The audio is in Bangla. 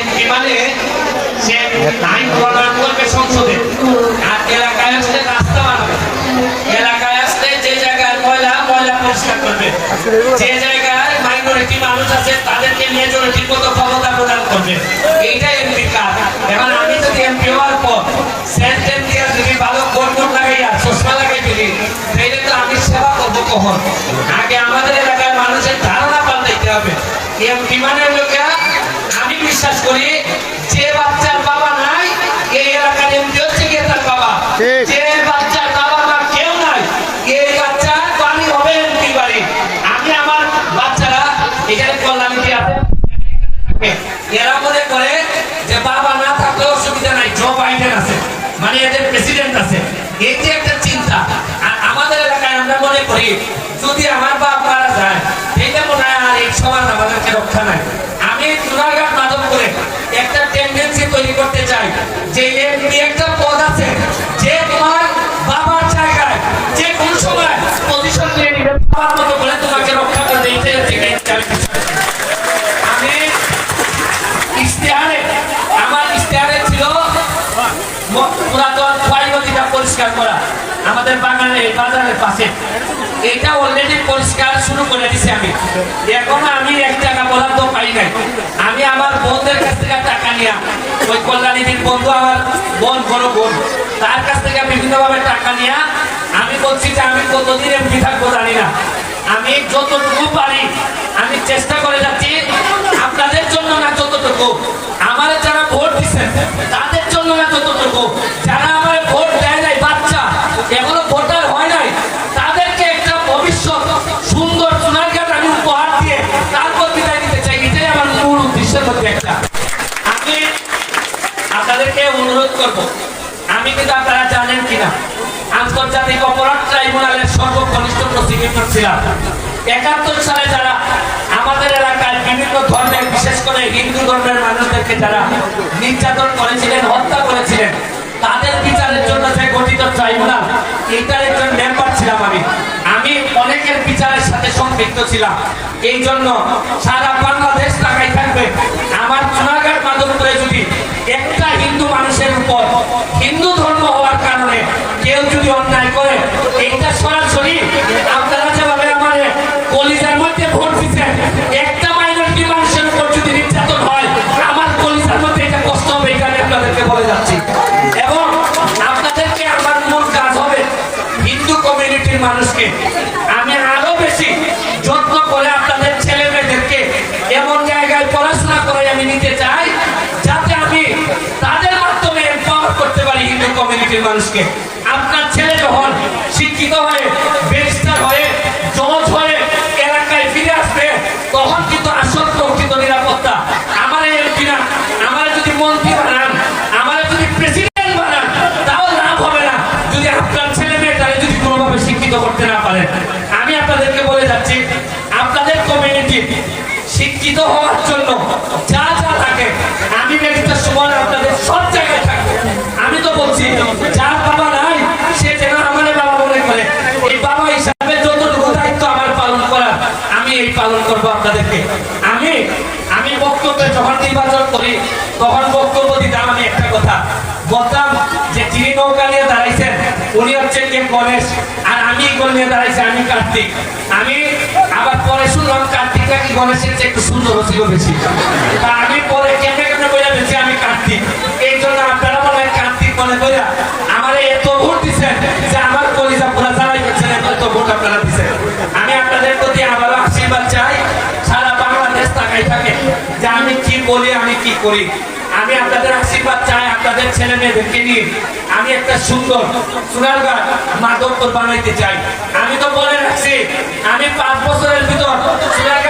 এমপি মানে এলাকায় যে জায়গায় ময়লা ময়লা পরিষ্কার করবে। যে জায়গায় মাইনরিটি মানুষ আছে, তাদেরকে মেজরিটির মতো ক্ষমতা প্রদান করবে। এইটাই এমপির কাজ। করব আগে আমাদের এলাকার মানুষের ধারণা পাল্টাইতে হবে। এমপি মানে আমি বিশ্বাস করি যে বাচ্চার বাবা নাই এই এলাকার এমপি হচ্ছে গিয়ে তার বাবা। যে বাচ্চার বাবা মা কেউ নাই এই বাচ্চার বাড়ি হবে এমপি বাড়ি। আমি আমার বাচ্চারা এখানে কল্যাণীতে আছে। এরা মনে করে যে বাবা না থাকলেও অসুবিধা নাই জো বাইডেন আছে। মানে এদের প্রেসিডেন্ট আছে। মনে করি, যদি আমার বাপ মারা যায় এইটা মনে হয় আর এই সমাজ আমাদেরকে রক্ষা নাই। আমি চুনারঘাট মাদক করে একটা টেন্ডেন্সি তৈরি করতে চাই, যে একটা পদ আছে, যে তোমার বাবার জায়গায়, যে কোন সময় পজিশন নিয়ে নিবে, বাবার মতো করে তোমাকে রক্ষা আমি ইশতেহারে, আমার ইশতেহারে ছিল পুরাতন পরিষ্কার করা। আমাদের বাগানের বাজারের পাশে। এটা অলরেডি পরিষ্কার শুরু করে দিছি আমি। এখনও আমি এক টাকা বরাদ্দ পাই নাই। আমি আমার বোনদের কাছ থেকে টাকা নিয়ে, ওই কল্যাণীর বন্ধু আমার বোন, বড় বোন, তার কাছ থেকে বিভিন্নভাবে টাকা নিয়ে আমি বলছি যে আমি কতদিন এমপি থাকব জানি না। আমি যতটুকু পারি, আমি চেষ্টা করে যাচ্ছি। আপনাদের জন্য না যতটুকু। আমার যারা ভোট দিচ্ছেন তাদের আন্তর্জাতিক অপরাধ ট্রাইব্যুনালের সর্বকনিষ্ঠ প্রসিকিউটর ছিলাম। একাত্তর সালে যারা আমাদের এলাকায় বিভিন্ন ধর্মের, বিশেষ করে হিন্দু ধর্মের মানুষদেরকে যারা নির্যাতন করেছিলেন, হত্যা করেছিলেন, তাদের বিচারের জন্য যে গঠিত ট্রাইব্যুনাল, এইটার একজন মেম্বার ছিলাম আমি। আমি অনেকের বিচারের সাথে সম্পৃক্ত ছিলাম। এই জন্য সারা বাংলাদেশ লাগাই থাকবে। আমার চুনাঘাট মাধবপুরে যদি একটা হিন্দু মানুষের হিন্দু মানুষকে। আপনার ছেলে যখন শিক্ষিত হয়ে ব্যারিস্টার হয়ে, জজ হয়ে এলাকায় ফিরে আসবে, তখন কিন্তু আসল প্রকৃত নিরাপত্তা। আমার এমপি না? আমার যদি মন্ত্রী বানান, আমার যদি প্রেসিডেন্ট বানান, তাও লাভ হবে না। যদি আপনার ছেলে মেয়েটারে যদি কোনোভাবে শিক্ষিত করতে না পারেন আমি আপনাদেরকে বলে যাচ্ছি, আপনাদের কমিউনিটি শিক্ষিত হওয়ার পালন করব আপনাদেরকে। আমি আমি বক্তব্যে যখন নির্বাচন করি, তখন বক্তব্য দিতাম আমি একটা কথা। বলতাম যে যিনি নৌকা নিয়ে দাঁড়াইছেন, উনি হচ্ছেন কে? গণেশ। আর আমি গোল নিয়ে দাঁড়াইছি, আমি কার্তিক। আমি আবার পরে শুনলাম কার্তিক নাকি গণেশের চেয়ে একটু সুন্দর ছিল বেশি। তা আমি পরে কেমনে কেমনে বলে বেশি আমি কার্তিক। তাকাই থাকে। যে আমি কি বলি, আমি কি করি? আমি আপনাদের আশীর্বাদ চাই, আপনাদের ছেলে মেয়েদেরকে নিয়ে। আমি একটা সুন্দর সোনারগাঁ মাদক বানাইতে চাই। আমি তো বলে রাখছি, আমি পাঁচ বছরের ভিতর এমন